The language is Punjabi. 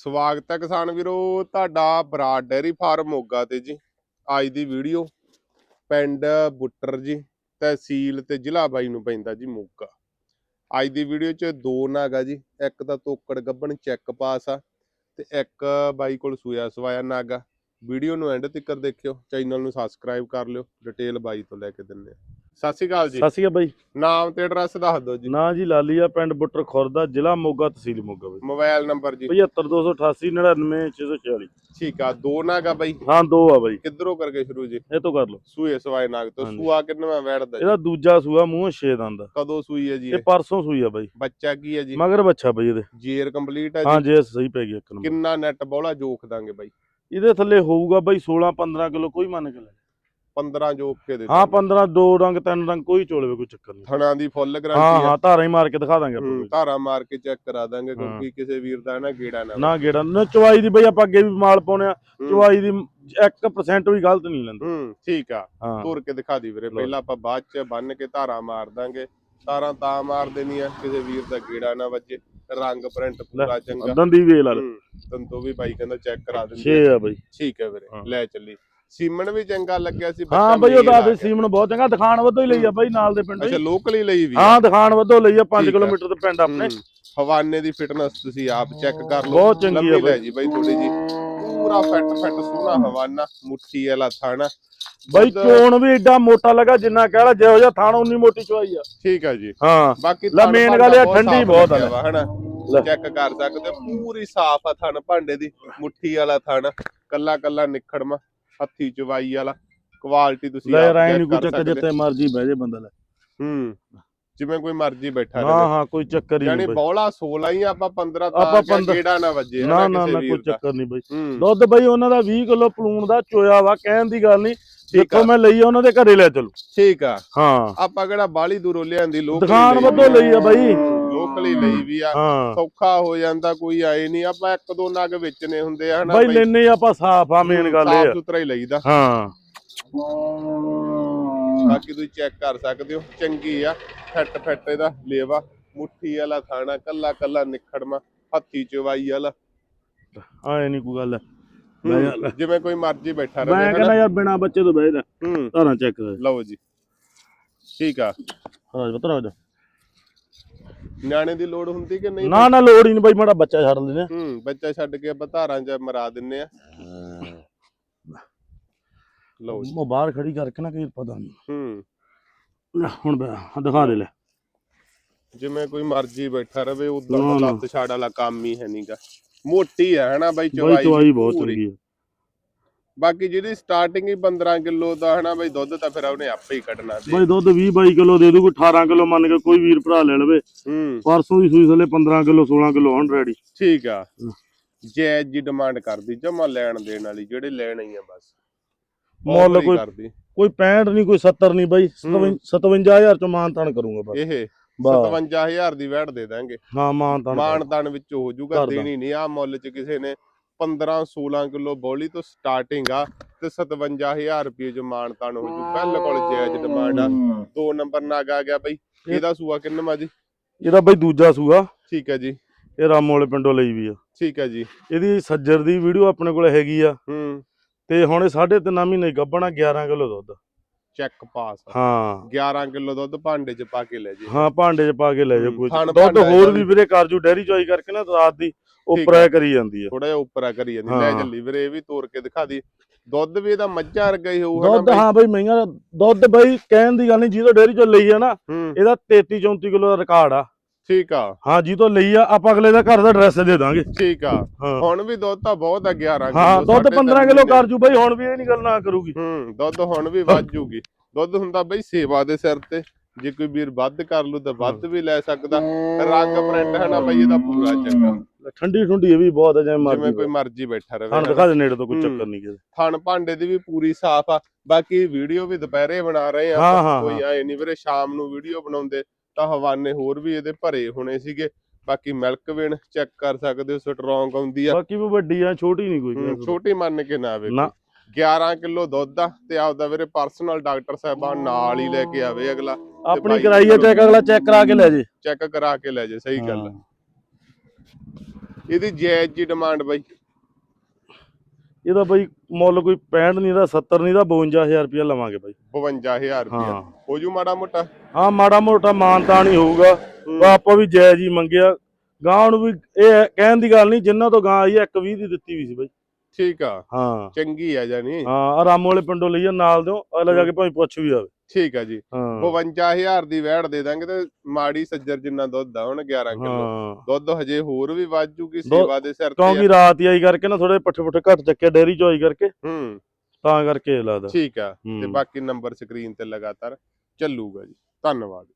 ਸਵਾਗਤ ਹੈ ਕਿਸਾਨ ਵੀਰੋ, ਤੁਹਾਡਾ ਬਰਾਡ ਡੈਰੀ ਫਾਰਮ ਮੋਗਾ ਤੇ ਜੀ। ਅੱਜ ਦੀ ਵੀਡੀਓ ਪਿੰਡ ਬੁੱਟਰ ਜੀ, ਤਹਿਸੀਲ ਤੇ ਜ਼ਿਲ੍ਹਾ ਬਾਈ ਨੂੰ ਪੈਂਦਾ ਜੀ ਮੋਗਾ। ਅੱਜ ਦੀ ਵੀਡੀਓ 'ਚ ਦੋ ਨਾਗ ਆ ਜੀ, ਇੱਕ ਤਾਂ ਤੋਕੜ ਗੱਬਣ ਚੈੱਕ ਪਾਸ ਆ ਤੇ ਇੱਕ ਬਾਈ ਕੋਲ ਸੂਆ ਸਵਾਇਆ ਨਾਗ ਆ। ਵੀਡੀਓ ਨੂੰ ਐਂਡ ਤੱਕ ਦੇਖਿਓ, ਚੈਨਲ ਨੂੰ ਸਬਸਕ੍ਰਾਈਬ ਕਰ ਲਿਓ, ਡਿਟੇਲ ਬਾਈ ਤੋਂ ਲੈ ਕੇ ਦਿੰਨੇ ਆ। ਸਤਿ ਸ਼੍ਰੀ ਅਕਾਲ ਜੀ। ਸਤਿ ਸ਼੍ਰੀ ਅਕਾਲ ਬਾਈ। ਨਾਮ ਤੇ ਐਡਰੈਸ ਦੱਸ ਦਿਓ ਜੀ। ਨਾਂ ਜੀ ਲਾਲੀਆ ਪਿੰਡ ਬੁੱਟਰ ਖੁਰਦਾ ਜ਼ਿਲ੍ਹਾ ਮੋਗਾ ਤਹਿਸੀਲ ਮੋਗਾ ਬਾਈ। ਮੋਬਾਈਲ ਨੰਬਰ ਜੀ। 75288 99640 ਠੀਕ ਆ ਦੋ ਨਾਗ ਆ ਬਾਈ। ਹਾਂ ਦੋ ਆ ਬਾਈ। ਕਿੱਧਰੋਂ ਕਰਕੇ ਸ਼ੁਰੂ ਜੀ? ਇਹ ਤੋਂ ਕਰ ਲਓ। ਸੂਏ ਸਵਾਏ ਨਾਗ ਤੋਂ। ਸੂਆ ਕਿੰਨਵਾਂ ਵੈੜਦਾ ਇਹਦਾ ਦੂਜਾ ਸੂਆ ਮੂੰਹ ਛੇ ਦੰਦ ਆ। ਕਦੋਂ ਸੂਈ ਹੈ ਜੀ ਇਹ ਪਰਸੋਂ ਸੂਈ ਆ ਬਾਈ। ਬੱਚਾ ਕੀ ਹੈ ਜੀ? ਮਗਰ ਬੱਚਾ ਬਾਈ ਇਹਦੇ। ਜੇਰ ਕੰਪਲੀਟ ਹੈ ਹਾਂ ਜੀ ਜੇ ਸਹੀ ਪੈ ਗਿਆ ਇੱਕ ਨੰਬਰ। ਕਿੰਨਾ ਨੈਟ ਬੋਲਾ ਜੋਖ ਦਾਂਗੇ ਬਾਈ। ਇਹਦੇ ਥੱਲੇ ਹੋਊਗਾ ਬਾਈ 16 15 ਕਿਲੋ ਕੋਈ ਮੰਨ ਕੇ ਲੈ 15 ਜੋਖ ਕੇ ਦੇ ਹਾਂ ਦਾਂਗੇ। 15 ਦੋ ਰੰਗ ਤਿੰਨ ਰੰਗ ਕੋਈ ਚੋਲਵੇ ਕੋਈ ਚੱਕਰ ਨਹੀਂ। ਥਣਾ ਦੀ ਫੁੱਲ ਗਰੰਟੀ ਹੈ ਹਾਂ। ਧਾਰਾਂ ਹੀ ਮਾਰ ਕੇ ਦਿਖਾ ਦਾਂਗੇ ਆਪਾਂ। ਧਾਰਾ ਮਾਰ ਕੇ ਚੈੱਕ ਕਰਾ ਦਾਂਗੇ। ਕਿਉਂਕਿ ਕਿਸੇ ਵੀਰ ਦਾ ਨਾ ਗੇੜਾ ਨਾ ਨਾ ਗੇੜਾ ਨਾ ਚਵਾਈ ਦੀ ਬਾਈ ਆਪਾਂ ਅੱਗੇ ਵੀ ਮਾਲ ਪਾਉਣੇ ਆ ਚਵਾਈ ਦੀ 1% ਵੀ ਗਲਤ ਨਹੀਂ ਲੈਂਦੇ। ਹੂੰ ਠੀਕ ਆ। ਤੁਰ ਕੇ ਦਿਖਾ ਦੀ ਵੀਰੇ। ਪਹਿਲਾਂ ਆਪਾਂ ਬਾਅਦ ਚ ਬੰਨ ਕੇ ਧਾਰਾ ਮਾਰ ਦਾਂਗੇ। ਧਾਰਾਂ ਤਾਂ ਮਾਰ ਦੇਣੀਆਂ ਕਿਸੇ ਵੀਰ ਦਾ ਗੇੜਾ ਨਾ ਵੱਜੇ ਰੰਗ ਪ੍ਰਿੰਟ ਪੂਰਾ ਚੰਗਾ। ਦੰਦੀ ਵੇਲ ਵਾਲੇ। ਤੰਤੋ ਵੀ ਬਾਈ ਕਹਿੰਦਾ ਚੈੱਕ ਕਰਾ ਦਿੰਦੇ 6 ਆ ਬਾਈ। ਠੀਕ ਹੈ ਵੀਰੇ। ਲੈ ਚੱਲੀ। ਸੀਮਨ ਵੀ ਚੰਗਾ ਲੱਗਿਆ ਸੀ ਹਾਂ ਬਈ ਉਹ ਤਾਂ। ਸੀਮਨ ਬਹੁਤ ਚੰਗਾ ਦਿਖਾਣ ਵੱਧੋ ਹੀ ਲਈ ਆ ਬਾਈ ਨਾਲ ਦੇ ਪਿੰਡ ਅੱਛਾ ਹੀ। ਲੋਕਲ ਹੀ ਲਈ ਵੀ। ਹਾਂ ਦਿਖਾਣ ਵੱਧੋ ਲਈ ਆ 5 ਠੀਕ ਆ। ਕਿਲੋਮੀਟਰ ਦੇ ਪਿੰਡ ਆਪਣੇ। ਹੂੰ, ਹਵਾਨੇ ਦੀ ਫਿਟਨੈਸ ਤੁਸੀਂ ਆਪ ਚੈੱਕ ਕਰ ਲਓ। ਬਹੁਤ ਚੰਗੀ ਲੈ ਬਾਈ। ਜੀ ਬਾਈ ਥੋੜੀ ਜੀ। ਪੂਰਾ ਫਿੱਟ ਫਿੱਟ ਸੋਹਣਾ ਹਵਾਨਾ ਮੁੱਠੀ ਵਾਲਾ ਥਾਣਾ। ਬਾਈ ਚੋਣ ਵੀ ਏਡਾ ਮੋਟਾ ਲੱਗਾ ਜਿੰਨਾ ਕਹਿ ਲਾ ਜਿਹੋ ਜਿਹਾ ਥਾਣ ਉਨੀ ਮੋਟੀ ਚਵਾਈ ਆ। ਠੀਕ ਆ ਜੀ। ਹਾਂ ਬਾਕੀ ਲੈ ਭਾਂਡਾ ਗੱਲ ਇਹ ਠੰਡੀ ਬਹੁਤ ਆ। ਹਨਾ। ਚੈੱਕ ਕਰ ਸਕਦੇ ਹੋ, ਪੂਰੀ ਸਾਫ਼ ਆ ਥਣ ਭਾਂਡੇ ਦੀ ਮੁੱਠੀ ਵਾਲਾ ਥਣ। ਕੱਲਾ ਕੱਲਾ ਨਿਖੜਮਾ। ਹੱਥੀ ਚਵਾਈ ਵਾਲਾ ਕੁਆਲਿਟੀ ਤੁਸੀਂ ਲੈ ਰਾਇ ਨਹੀਂ ਕੋਈ ਕਰ ਚੱਕਰ। ਜਿੱਤੇ ਮਰਜ਼ੀ ਬਹਿ ਜੇ ਬੰਦਾ ਲੈ। ਹੂੰ ਜਿਵੇਂ ਕੋਈ ਮਰਜ਼ੀ ਬੈਠਾ ਹਾਂ ਰਹੇ ਹਾਂ ਕੋਈ ਚੱਕਰ ਹੀ ਯਾਨੀ ਨਹੀਂ ਬਾਈ। ਬੌਲਾ 16 ਹੀ ਆਪਾਂ 15 ਤਾਂ ਆਪਾਂ ਆਪਾਂ 15 ਗੇੜਾ ਨਾ ਵੱਜੇ ਨਾ ਨਾ ਨਾ ਕੋਈ ਚੱਕਰ ਨਹੀਂ ਬਾਈ। ਹੂੰ। ਦੁੱਧ ਬਾਈ ਉਹਨਾਂ ਦਾ 20 ਕਿਲੋ ਪਲੂਣ ਦਾ ਚੋਇਆ ਵਾ ਕਹਿਣ ਦੀ ਗੱਲ ਨਹੀਂ। ਜਿੱਥੋਂ ਮੈਂ ਲਈ ਉਹਨਾਂ ਦੇ ਘਰੇ ਲੈ ਚਲੋ। ਠੀਕ ਆ। ਹਾਂ। ਆਪਾਂ ਕਿਹੜਾ ਬਾਲੀ ਦੂਰੋਂ ਲਿਆਂਦੀ ਲੋਕ ਦੁਕਾਨ ਵੱਧੋਂ ਲਈ ਆ ਬਾਈ। ਲੋਕਲੀ ਲਈ ਵੀ ਆ ਹਾਂ। ਸੌਖਾ ਹੋ ਜਾਂਦਾ ਕੋਈ ਆਏ ਨਹੀਂ ਆਪਾਂ ਇੱਕ ਦੋ ਨਗ ਵੇਚਨੇ ਹੁੰਦੇ ਆ ਹਨਾ ਬਾਈ ਲੈਨੇ ਆਪਾਂ ਸਾਫ਼ ਆ ਮੇਨ ਗੱਲ ਇਹ ਸਾਫ਼ ਆ। ਸੁਥਰਾ ਹੀ ਲਈਦਾ। ਹਾਂ। ਬਾਕੀ ਤੁਸੀਂ ਚੈੱਕ ਕਰ ਸਕਦੇ ਹੋ ਚੰਗੀ ਆ ਫੱਟ ਫੱਟ ਇਹਦਾ ਲੇਵਾ ਮੁੱਠੀ ਵਾਲਾ ਖਾਣਾ ਕੱਲਾ ਕੱਲਾ ਨਿਖੜਮਾ ਹੱਥੀ ਚਵਾਈ ਵਾਲਾ। ਆਏ ਨਹੀਂ ਕੋਈ ਗੱਲ। ਜਿਵੇਂ ਕੋਈ ਮਰਜ਼ੀ ਬੈਠਾ ਰਹੇ ਮੈਂ ਕਹਿੰਦਾ ਯਾਰ ਬਿਨਾ ਬੱਚੇ ਤੋਂ ਬਹਿ ਜਾ। ਹੂੰ। ਧਾਰਾਂ ਚੈੱਕ ਲਓ ਜੀ। ਠੀਕ ਆ। ਰਾਜ ਬਤਾ ਰਾਜ ਨਿਆਣੇ ਦੀ ਲੋੜ ਹੁੰਦੀ ਕਿ ਨਹੀਂ? ਨਾ ਨਾ ਲੋੜ ਹੀ ਨਹੀਂ ਬਾਈ ਮਾੜਾ ਬੱਚਾ ਛੱਡ ਲੈਨੇ ਹੂੰ ਬੱਚਾ ਛੱਡ ਕੇ ਆਪਾਂ ਧਾਰਾਂ 'ਚ ਮਰਾ ਦਿੰਨੇ ਆ। ਲਓ ਜੀ। ਉਹ ਬਾਹਰ ਖੜੀ ਕਰਕੇ ਨਾ ਕਈ ਪਤਾ ਨਹੀਂ। ਹੂੰ। ਹੁਣ ਬੈ- ਦਿਖਾ ਦੇ ਲੈ। ਜਿਵੇਂ ਕੋਈ ਮਰਜ਼ੀ ਬੈਠਾ ਰਵੇ ਉਦਾਂ। ਲੱਤ ਛਾੜ ਵਾਲਾ ਕੰਮ ਹੀ ਹੈ ਨਹੀਂਗਾ ਮੋਟੀ ਹੈ ਹਨਾ ਬਾਈ ਬਾਈ ਚਵਾਈ ਚਵਾਈ ਬਹੁਤ ਪੂਰੀ। ਚੰਗੀ ਹੈ। ਬਾਕੀ ਜਿਹੜੀ ਸਟਾਰਟਿੰਗ ਹੀ 15 ਕਿਲੋ ਦਾ ਹਨਾ ਬਾਈ ਦੁੱਧ ਤਾਂ ਫਿਰ ਉਹਨੇ ਆਪੇ ਹੀ ਕੱਢਣਾ ਦੇ ਬਾਈ ਦੁੱਧ 20 22 ਕਿਲੋ ਦੇ ਦੂ ਕੋਈ 18 ਕਿਲੋ ਮੰਨ ਕੇ ਕੋਈ ਵੀਰ ਭਰਾ ਲੈ ਲਵੇ। ਹੂੰ। ਪਰਸੋਂ ਦੀ ਸੂਈ ਥੱਲੇ 15 ਕਿਲੋ 16 ਕਿਲੋ ਹੁਣ ਰੈਡੀ ਠੀਕ ਆ। ਜੈਜ ਜੀ ਡਿਮਾਂਡ ਕਰਦੀ ਜਮਾ ਲੈਣ ਦੇਣ ਵਾਲੀ ਜਿਹੜੇ ਲੈਣ ਹੀ ਆ ਬਸ। ਮੁੱਲ ਕੋਈ ਕੋਈ 65 ਨਹੀਂ ਕੋਈ 70 ਨਹੀਂ ਬਾਈ ਹੂੰ। 57000 ਚ ਮਾਨ ਤਾਨ ਕਰੂੰਗਾ ਬਸ। ਇਹ ਬਾ 57000 ਦੀ ਵੈਟ ਦੇ ਦਾਂਗੇ। ਹਾਂ ਮਾਨ ਤਾਨ ਮਾਣ ਤਾਣ ਵਿੱਚ ਹੋ ਜਾਊਗਾ। ਦੇਣੀ ਨਹੀਂ। ਆ ਮੁੱਲ ਚ ਕਿਸੇ ਨੇ 15 16 ਕਿਲੋ ਬੋਲੀ ਤੋਂ ਸਟਾਰਟਿੰਗ ਆ ਤੇ 57000 ਰੁਪਏ ਜੋ ਤਾਣ ਹੋ ਜੂ। ਬਿਲਕੁਲ ਜਾਇਜ਼ ਡਿਮਾਂਡ ਆ। ਦੋ ਨੰਬਰ ਨਾਗ ਆ ਗਿਆ ਬਈ। ਇਹਦਾ ਸੂਆ ਕਿੰਨਾ ਜੀ? ਇਹਦਾ ਬਾਈ ਦੂਜਾ ਸੂਆ। ਠੀਕ ਹੈ ਜੀ। ਇਹ ਰਾਮੋ ਵਾਲੇ ਪਿੰਡੋਂ ਲਈ ਵੀ ਆ। ਠੀਕ ਹੈ ਜੀ। ਇਹਦੀ ਸੱਜਰ ਦੀ ਵੀਡੀਓ ਆਪਣੇ ਕੋਲ ਹੈਗੀ ਆ। ਹੂੰ। ਤੇ ਹੁਣ ਇਹ ਸਾਢੇ ਤਿੰਨ ਮਹੀਨੇ ਗੱਬਣਾ 11 ਕਿਲੋ ਦੁੱਧ। ਚੈੱਕ ਪਾਸ ਹਾਂ। 11 ਕਿਲੋ ਦੁੱਧ ਭਾਂਡੇ ਚ ਪਾ ਕੇ ਲੈ ਜੀ ਹਾਂ ਭਾਂਡੇ 'ਚ ਪਾ ਕੇ ਲੈ ਜਾ ਹੂੰ, ਕੋਈ ਥਣ ਦੁੱਧ ਭਾਂਡਾ ਹੋਰ ਵੀ। ਵੀਰੇ ਕਰਜੂ ਡੈਰੀ ਚੋਈ ਕਰਕੇ ਨਾ ਰਾਤ ਦੀ ਉੱਪਰ ਕਰੀ ਜਾਂਦੀ ਆ। ਥੋੜਾ ਜਿਹਾ ਉੱਪਰ ਕਰੀ ਜਾਂਦੀ। ਲੈ ਹਾਂ। ਜੱਲੀ ਵੀਰੇ ਇਹ ਵੀ ਤੋੜ ਕੇ ਦਿਖਾ ਦੀ। ਦੁੱਧ ਵੀ ਇਹਦਾ ਮੱਝਾਂ ਵਰਗਾ ਹੀ ਹੋਊਗਾ ਦੁੱਧ? ਹਾਂ ਬਈ ਦਾ- ਦੁੱਧ ਬਈ ਕਹਿਣ ਦੀ ਗੱਲ ਨਹੀਂ ਜਿਹਦੋਂ ਡੈਰੀ ਚੋਂ ਲਈ ਆ ਨਾ ਹੂੰ। ਇਹਦਾ 33 34 ਕਿਲੋ ਦਾ ਰਿਕਾਰਡ ਆ। ਠੀਕ ਆ। ਹਾਂ ਜੀ ਤੋਂ ਲਈ ਆ ਆਪਾਂ ਅਗਲੇ ਦਾ ਘਰ ਦਾ ਐਡਰੈਸ ਦੇ ਦਾਂਗੇ। ਠੀਕ ਆ। ਹਾਂ। ਹੁਣ ਵੀ ਦੁੱਧ ਤਾਂ ਬਹੁਤ ਆ 11 ਹਾਂ ਦੁੱਧ ਸਾਢੇ 15 ਤਿੰਨ ਕਿਲੋ। ਕਰ ਜੂ ਬਈ ਹੁਣ ਵੀ ਇਹ ਨਹੀਂ ਗੱਲ ਨਾ ਕਰੂਗੀ। ਹੂੰ ਦੁੱਧ ਹੁਣ ਵੀ ਵੱਧ ਜੂਗੀ। ਦੁੱਧ ਹੁੰਦਾ ਬਈ ਸੇਵਾ ਦੇ ਸਿਰ ਤੇ। ਜੇ ਕੋਈ ਵੀਰ ਵੱਧ ਕਰ ਲੂ ਤਾਂ ਵੱਧ ਵੀ ਲੈ ਸਕਦਾ। ਰੰਗ ਪ੍ਰਿੰਟ ਹੈ ਨਾ ਬਈ ਇਹਦਾ ਪੂਰਾ ਚੰਗਾ। ਠੰਡੀ ਠੁੰਡੀ ਇਹ ਵੀ ਬਹੁਤ ਹੈ ਜਿਵੇਂ ਜਿਵੇਂ ਮਰਜ਼ੀ ਕੋਈ ਮਰਜ਼ੀ ਬੈਠਾ ਰਵੇ। ਹਾਂ ਦਿਖਾ ਦੇ ਨੇੜੇ ਤੋਂ ਕੋਈ। ਚੱਕਰ ਨਹੀਂ ਕਿਸੇ ਥਣ ਭਾਂਡੇ ਦੀ ਵੀ ਪੂਰੀ ਸਾਫ਼ ਆ। ਬਾਕੀ ਵੀਡੀਓ ਵੀ ਦੁਪਹਿਰੇ ਬਣਾ ਰਹੇ ਆ। ਹਾਂ, ਆਪਾਂ, ਹਾਂ, ਕੋਈ ਆਏ ਨਹੀਂ ਵੀਰੇ ਸ਼ਾਮ ਨੂੰ ਵੀਡੀਓ ਬਣਾਉਂਦੇ। ਤਾਂ ਹਵਾਨੇ ਹੋਰ ਵੀ ਇਹਦੇ ਭਰੇ ਹੋਣੇ ਸੀਗੇ। ਬਾਕੀ ਮਿਲਕ ਵੇਣ ਚੈੱਕ ਕਰ ਸਕਦੇ ਹੋ ਸਟਰੋਂਗ ਆਉਂਦੀ ਆ। ਬਾਕੀ ਵੀ ਵੱਡੀ ਆ ਛੋਟੀ ਨਹੀਂ ਕੋਈ। ਛੋਟੀ ਮੰਨ ਕੇ ਨਾ ਆਵੇ ਨਾ। 11 ਕਿਲੋ ਦੁੱਧ ਆ ਤੇ ਆਪਦਾ ਵੀਰੇ ਪਰਸਨਲ ਡਾਕਟਰ ਸਾਹਿਬਾਨ ਨਾਲ ਹੀ ਲੈ ਕੇ ਆਵੇ ਅਗਲਾ। ਆਪਣੀ ਬਾਈ ਕਰਾਈ ਆ ਚੈੱਕ ਅਗਲਾ ਚੈੱਕ ਕਰਾ ਕੇ ਲੈ ਜੇ। ਚੈੱਕ ਕਰਾ ਕੇ ਲੈ ਜੇ ਸਹੀ ਗੱਲ। ਇਹਦੀ ਜਾਇਜ਼ ਜੀ ਡਿਮਾਂਡ ਬਾਈ। ਇਹਦਾ ਬਾਈ ਮੁੱਲ ਕੋਈ 65 ਨਹੀਂ ਦਾ 70 ਨਹੀਂ ਦਾ 52000 ਰੁਪਇਆ ਲਵਾਂਗੇ ਬਾਈ। 52000 ਰੁਪਇਆ। ਹਾਂ। ਹੋ ਜੂ ਮਾੜਾ ਮੋਟਾ। ਹਾਂ ਮਾੜਾ ਮੋਟਾ ਮਾਨਤਾ ਨਹੀਂ ਹੋਊਗਾ। ਆਪਾਂ ਵੀ ਜਾਇਜ਼ ਹੀ ਮੰਗਿਆ। ਗਾਂ ਨੂੰ ਵੀ ਇਹ ਕਹਿਣ ਦੀ ਗੱਲ ਨਹੀਂ ਜਿੰਨਾ ਤੋਂ ਗਾਂ ਆਈ ਹੈ, ਇੱਕ 20 ਦੀ ਦਿੱਤੀ ਵੀ ਸੀ ਬਾਈ। ਠੀਕ ਆ। ਹਾਂ। ਚੰਗੀ ਆ ਜਾਨੀ ਹਾਂ ਆਹ ਰਾਮੋ ਵਾਲੇ ਪਿੰਡੋਂ ਲਈਏ ਨਾਲ ਦਿਓ ਅਗਲਾ ਜਾ ਕੇ ਭਾਵੇਂ ਪੁੱਛ ਵੀ ਆਵੇ। ਠੀਕ ਆ ਜੀ। ਹਾਂ। 52000 ਦੀ ਵੈੜ ਦੇ ਦਾਂਗੇ ਤੇ ਮਾੜੀ ਸੱਜਰ ਜਿੰਨਾ ਦੁੱਧ ਆ ਹੁਣ 11 ਕਿਲੋ। ਦੁੱਧ ਹਜੇ ਹੋਰ ਵੀ ਵੱਧ ਜੂਗੀ ਸੇਵਾ ਦੇ ਸਿਰ ਤੇ ਕਿਉਂਕਿ ਰਾਤ ਹੀ ਆਈ ਕਰਕੇ ਨਾ ਥੋੜੇ ਪੱਠੇ ਪੁੱਠੇ ਘੱਟ ਚੱਕੇ ਡੇਰੀ ਚੋਈ ਕਰਕੇ। ਹੂੰ। ਤਾਂ ਕਰਕੇ ਲੱਗਦਾ ਠੀਕ ਆ। ਤੇ। ਬਾਕੀ ਨੰਬਰ ਸਕਰੀਨ ਤੇ ਲਗਾਤਾਰ ਚੱਲੂਗਾ ਜੀ। ਧੰਨਵਾਦ।